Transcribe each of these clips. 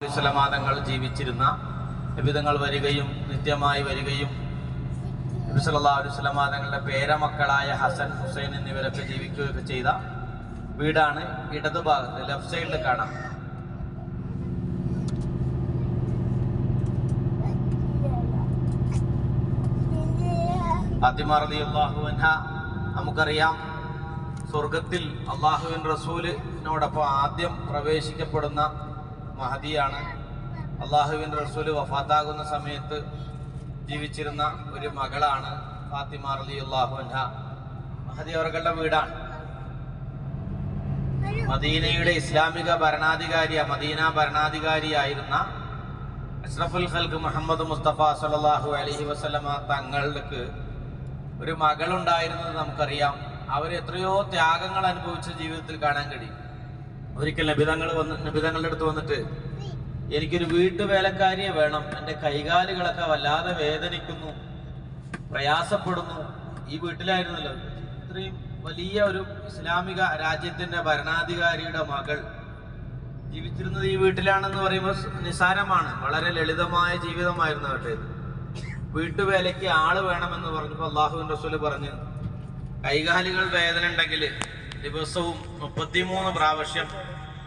വിസലമാതങ്ങൾ ജീവിച്ചിരുന്ന വിധങ്ങൾ വരികയും നിത്യമായി വരികയും വിസലമാതങ്ങളുടെ പേരമക്കളായ ഹസൻ ഹുസൈൻ എന്നിവരൊക്കെ ജീവിക്കുകയൊക്കെ ചെയ്ത വീടാണ് ഇടതുഭാഗത്ത് ലെഫ്റ്റ് സൈഡിൽ കാണാം. ഫാത്തിമ റളിയല്ലാഹു അൻഹ നമുക്കറിയാം സ്വർഗത്തിൽ അള്ളാഹുവിൻ റസൂലിനോടൊപ്പം ആദ്യം പ്രവേശിക്കപ്പെടുന്ന മഹദിയാണ്. അള്ളാഹുവിൻ റസൂൽ വഫാത്താകുന്ന സമയത്ത് ജീവിച്ചിരുന്ന ഒരു മകളാണ് ഫാത്തിമ റളിയല്ലാഹു അൻഹ. മഹദി അവർക്കുള്ള വീടാണ്. മദീനയുടെ ഇസ്ലാമിക ഭരണാധികാരിയ മദീന ഭരണാധികാരിയായിരുന്ന അഷ്റഫുൽ ഖൽക്ക് മുഹമ്മദ് മുസ്തഫ സല്ലല്ലാഹു അലഹി വസ്ലമ തങ്ങൾക്ക് ഒരു മകളുണ്ടായിരുന്നത് നമുക്കറിയാം. അവർ എത്രയോ ത്യാഗങ്ങൾ അനുഭവിച്ച ജീവിതത്തിൽ കാണാൻ കഴിയും. ഒരിക്കൽ നബിതങ്ങൾ വന്ന് നബിതങ്ങളുടെ അടുത്ത് വന്നിട്ട് എനിക്കൊരു വീട്ടുവേലക്കാരിയെ വേണം. എന്റെ കൈകാലുകളൊക്കെ വല്ലാതെ വേദനിക്കുന്നു. പ്രയാസപ്പെടുന്നു. ഈ വീട്ടിലായിരുന്നല്ലോ. ഇത്രയും വലിയ ഒരു ഇസ്ലാമിക രാജ്യത്തിന്റെ ഭരണാധികാരിയുടെ മകൾ ജീവിച്ചിരുന്നത് ഈ വീട്ടിലാണെന്ന് പറയുമ്പോൾ നിസാരമാണ് വളരെ ലളിതമായ ജീവിതമായിരുന്നു അവരുടേത് വീട്ടുവേലയ്ക്ക് ആൾ വേണമെന്ന് പറഞ്ഞപ്പോൾ അള്ളാഹുവിൻ റസൂൽ പറഞ്ഞു കൈകാലുകൾ വേദന ഉണ്ടെങ്കിൽ ദിവസവും മുപ്പത്തിമൂന്ന് പ്രാവശ്യം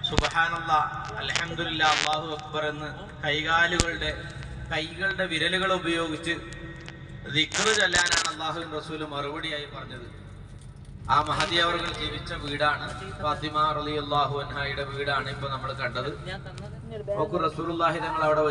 സുബഹാനല്ല അലഹമില്ല അള്ളാഹു അക്ബർ എന്ന് കൈകാലുകളുടെ കൈകളുടെ വിരലുകൾ ഉപയോഗിച്ച് ദിക്റ് ചൊല്ലാനാണ് അള്ളാഹു റസൂൽ മറുപടിയായി പറഞ്ഞത്. ആ മഹതി അവർ ജീവിച്ച വീടാണ്. ഫാത്തിമ റളിയല്ലാഹു അൻഹായുടെ വീടാണ് ഇപ്പൊ നമ്മൾ കണ്ടത്. റസൂലുള്ളാഹി തങ്ങൾ അവിടെ